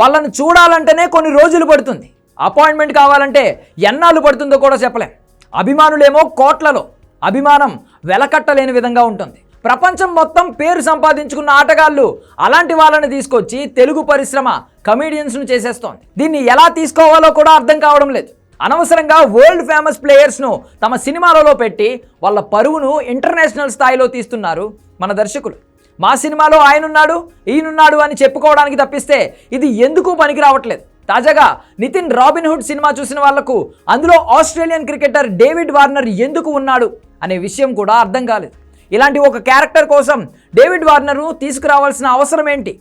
వాళ్ళని చూడాలంటేనే కొన్ని రోజులు పడుతుంది. అపాయింట్మెంట్ కావాలంటే ఎన్నాళ్ళు పడుతుందో కూడా చెప్పలేం. అభిమానులేమో కోట్లలో అభిమానం వెలకట్టలేని విధంగా ఉంటుంది. ప్రపంచం మొత్తం పేరు సంపాదించుకున్న ఆటగాళ్ళు అలాంటి వాళ్ళని తీసుకొచ్చి తెలుగు పరిశ్రమ కమీడియన్స్ను చేసేస్తోంది. దీన్ని ఎలా తీసుకోవాలో కూడా అర్థం కావడం లేదు. అనవసరంగా వరల్డ్ ఫేమస్ ప్లేయర్స్ను తమ సినిమాలలో పెట్టి వాళ్ళ పరువును ఇంటర్నేషనల్ స్థాయిలో తీస్తున్నారు మన దర్శకులు. మా సినిమాలో ఆయనున్నాడు ఈయనున్నాడు అని చెప్పుకోవడానికి తప్పిస్తే ఇది ఎందుకు పనికి రావట్లేదు? తాజాగా నితిన్ రాబిన్హుడ్ సినిమా చూసిన వాళ్ళకు అందులో ఆస్ట్రేలియన్ క్రికెటర్ డేవిడ్ వార్నర్ ఎందుకు ఉన్నాడు అనే విషయం కూడా అర్థం కాలేదు. ఇలాంటి ఒక క్యారెక్టర్ కోసం డేవిడ్ వార్నర్ను తీసుకురావాల్సిన అవసరం ఏంటి?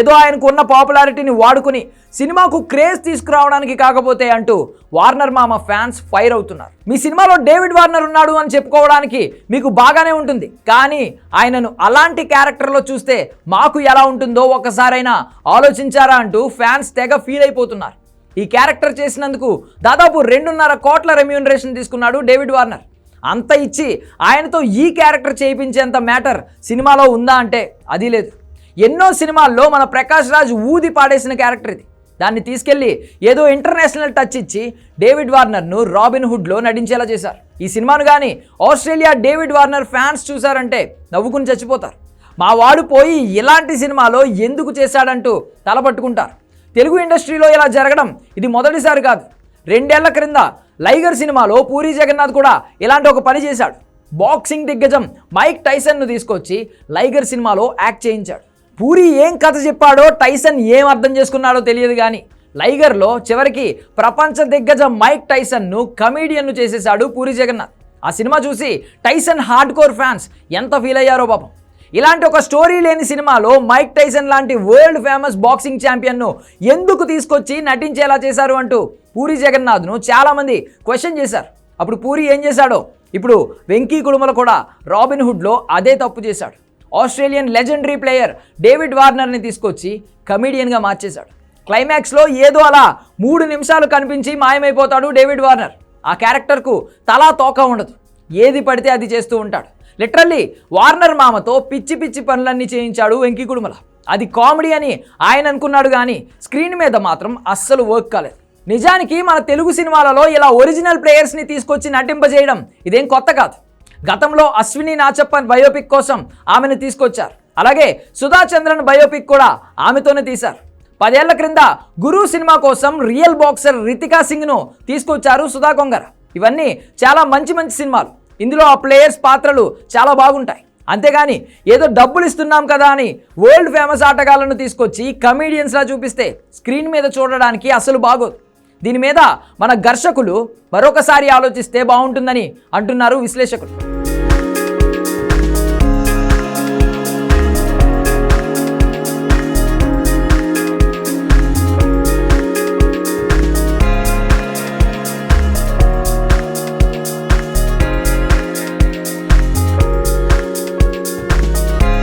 ఏదో ఆయనకు ఉన్న పాపులారిటీని వాడుకుని సినిమాకు క్రేజ్ తీసుకురావడానికి కాకపోతే అంటూ వార్నర్ మామ ఫ్యాన్స్ ఫైర్ అవుతున్నారు. మీ సినిమాలో డేవిడ్ వార్నర్ ఉన్నాడు అని చెప్పుకోవడానికి మీకు బాగానే ఉంటుంది. కానీ ఆయనను అలాంటి క్యారెక్టర్లో చూస్తే మాకు ఎలా ఉంటుందో ఒక్కసారైనా ఆలోచించారా అంటూ ఫ్యాన్స్ తెగ ఫీల్ అయిపోతున్నారు. ఈ క్యారెక్టర్ చేసినందుకు దాదాపు రెండున్నర కోట్ల రెమ్యూనరేషన్ తీసుకున్నాడు డేవిడ్ వార్నర్ అంత ఇచ్చి ఆయనతో ఈ క్యారెక్టర్ చేయించేంత మ్యాటర్ సినిమాలో ఉందా అంటే అది లేదు. ఎన్నో సినిమాల్లో మన ప్రకాష్ రాజ్ ఊది పాడేసిన క్యారెక్టర్ ఇది. దాన్ని తీసుకెళ్ళి ఏదో ఇంటర్నేషనల్ టచ్ ఇచ్చి డేవిడ్ వార్నర్ను రాబిన్ హుడ్లో నటించేలా చేశారు. ఈ సినిమాను కానీ ఆస్ట్రేలియా డేవిడ్ వార్నర్ ఫ్యాన్స్ చూశారంటే నవ్వుకుని చచ్చిపోతారు. మా వాడు పోయి ఇలాంటి సినిమాలో ఎందుకు చేశాడంటూ తలపట్టుకుంటారు తెలుగు ఇండస్ట్రీలో ఇలా జరగడం ఇది మొదటిసారి కాదు. రెండేళ్ళ క్రింద లైగర్ సినిమాలో పూరి జగన్నాథ్ కూడా ఇలాంటి ఒక పని చేశాడు. బాక్సింగ్ దిగ్గజం మైక్ టైసన్ను తీసుకొచ్చి లైగర్ సినిమాలో యాక్ట్ చేయించాడు. పూరి ఏం కథ చెప్పాడో టైసన్ ఏం అర్థం చేసుకున్నాడో తెలియదు కానీ లైగర్లో చివరికి ప్రపంచ దిగ్గజ మైక్ టైసన్ను కమీడియన్ను చేసేశాడు పూరి జగన్నాథ్. ఆ సినిమా చూసి టైసన్ హార్డ్ కోర్ ఫ్యాన్స్ ఎంత ఫీల్ అయ్యారో పాపం. ఇలాంటి ఒక స్టోరీ లేని సినిమాలో మైక్ టైసన్ లాంటి వరల్డ్ ఫేమస్ బాక్సింగ్ ఛాంపియన్ను ఎందుకు తీసుకొచ్చి నటించేలా చేశారు అంటూ పూరి జగన్నాథ్ను చాలామంది క్వశ్చన్ చేశారు. అప్పుడు పూరి ఏం చేశాడో ఇప్పుడు వెంకీ కుడుమల కూడా రాబిన్ హుడ్లో అదే తప్పు చేశాడు. ఆస్ట్రేలియన్ లెజెండరీ ప్లేయర్ డేవిడ్ వార్నర్ని తీసుకొచ్చి కమీడియన్గా మార్చేశాడు. క్లైమాక్స్లో ఏదో అలా మూడు నిమిషాలు కనిపించి మాయమైపోతాడు డేవిడ్ వార్నర్. ఆ క్యారెక్టర్కు తలా తోక ఉండదు. ఏది పడితే అది చేస్తూ ఉంటాడు. లిటరల్లీ వార్నర్ మామతో పిచ్చి పిచ్చి పనులన్నీ చేయించాడు వెంకీ కుడుమల. అది కామెడీ అని ఆయన అనుకున్నాడు కానీ స్క్రీన్ మీద మాత్రం అస్సలు వర్క్ కాలేదు. నిజానికి మన తెలుగు సినిమాలలో ఇలా ఒరిజినల్ ప్లేయర్స్ని తీసుకొచ్చి నటింపజేయడం ఇదేం కొత్త కాదు. గతంలో అశ్విని నాచప్పన్ బయోపిక్ కోసం ఆమెను తీసుకొచ్చారు. అలాగే సుధా చంద్రన్ బయోపిక్ కూడా ఆమెతోనే తీశారు. పదేళ్ళ క్రింద గురు సినిమా కోసం రియల్ బాక్సర్ రితికా సింగ్ను తీసుకొచ్చారు సుధా కొంగర. ఇవన్నీ చాలా మంచి మంచి సినిమాలు. ఇందులో ఆ ప్లేయర్స్ పాత్రలు చాలా బాగుంటాయి. అంతేగాని ఏదో డబ్బులు ఇస్తున్నాం కదా అని వరల్డ్ ఫేమస్ ఆటగాళ్ళను తీసుకొచ్చి కమీడియన్స్లా చూపిస్తే స్క్రీన్ మీద చూడడానికి అసలు బాగోదు. దీని మీద మన ఘర్షకులు మరొకసారి ఆలోచిస్తే బాగుంటుందని అంటున్నారు విశ్లేషకులు.